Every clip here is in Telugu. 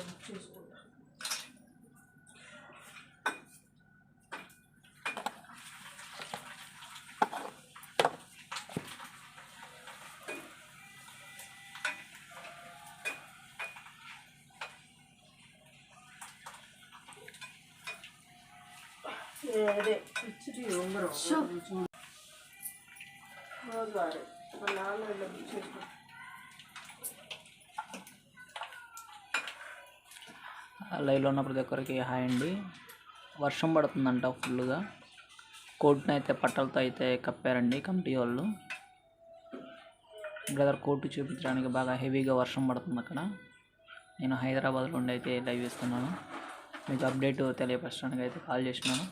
బుక్ చేసుకుంటా అదే ఇచ్చిటి ఉంగరం. ఆన్లైన్లో బుక్ చేసుకుంటా లైవ్లో ఉన్న ప్రతి ఒక్కరికి హాయ్ అండి. వర్షం పడుతుందంట ఫుల్గా కోట్ని అయితే పట్టలతో అయితే కప్పారండి కమిటీ వాళ్ళు. బ్రదర్ కోర్టు చూపించడానికి బాగా హెవీగా వర్షం పడుతుంది అక్కడ. నేను హైదరాబాద్లో ఉండి అయితే లైవ్ ఇస్తున్నాను మీకు అప్డేట్ తెలియపరచడానికి అయితే కాల్ చేసినాను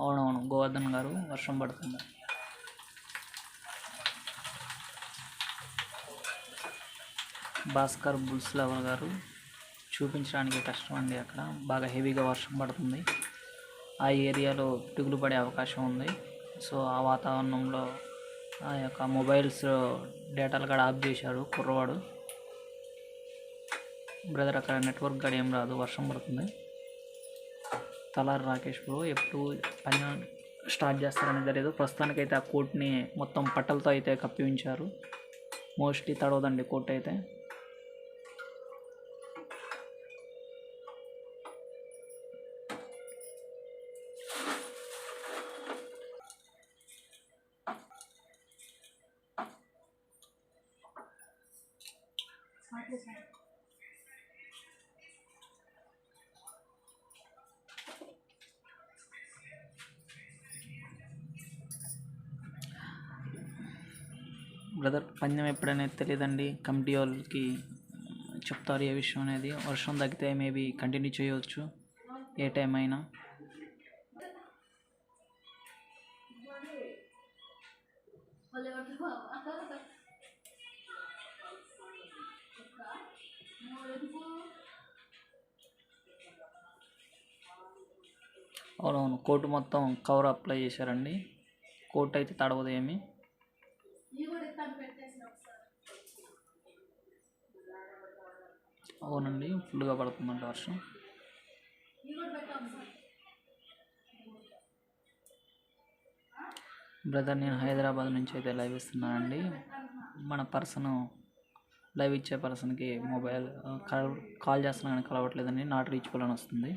అవునవును గోవర్ధన్ గారు వర్షం పడుతుంది. భాస్కర్ బుల్స్ లవర్ గారు. చూపించడానికి కష్టం అండి అక్కడ. బాగా హెవీగా వర్షం పడుతుంది. ఆ ఏరియాలో పిడుగులు పడే అవకాశం ఉంది. సో ఆ వాతావరణంలో ఆ యొక్క మొబైల్స్ డేటాలు కూడా ఆఫ్ చేశాడు కుర్రవాడు. బ్రదర్ అక్కడ నెట్వర్క్ కూడా ఏం రాదు వర్షం పడుతుంది. తలారి రాకేష్ బ్రో ఎప్పుడు పని స్టార్ట్ చేస్తారనేది తెలియదు. ప్రస్తుతానికైతే ఆ కోట్ని మొత్తం పట్టలతో అయితే కప్పి ఉంచారు మోస్ట్లీ తడవదండి కోట్ అయితే. బ్రదర్ పందెం ఎప్పుడనేది తెలియదండి కమిటీ వాళ్ళకి చెప్తారు ఏ విషయం అనేది. వర్షం తగ్గితే మేబీ కంటిన్యూ చేయవచ్చు ఏ టైం అయినా. అవునవును కోర్టు మొత్తం కవర్ అప్లై చేశారండి. కోర్టు అయితే తడవదు ఏమి. అవునండి ఫుల్గా పడుతుందండి వర్షం. బ్రదర్ నేను హైదరాబాద్ నుంచి అయితే లైవ్ ఇస్తున్నానండి. మన పర్సన్ లైవ్ ఇచ్చే పర్సన్కి మొబైల్ కాల్ కాల్ చేస్తున్నా కానీ కలవట్లేదండి. నాట్ రీచ్ అని వస్తుంది.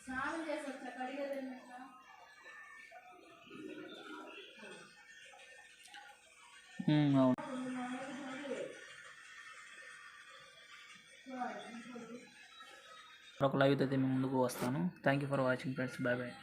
స్నానం చేసి వచ్చా కడిగేది ఉమ్, అవును ఒక లైవ్ అయితే మేము ముందుకు వస్తాను. Thank you for watching friends bye bye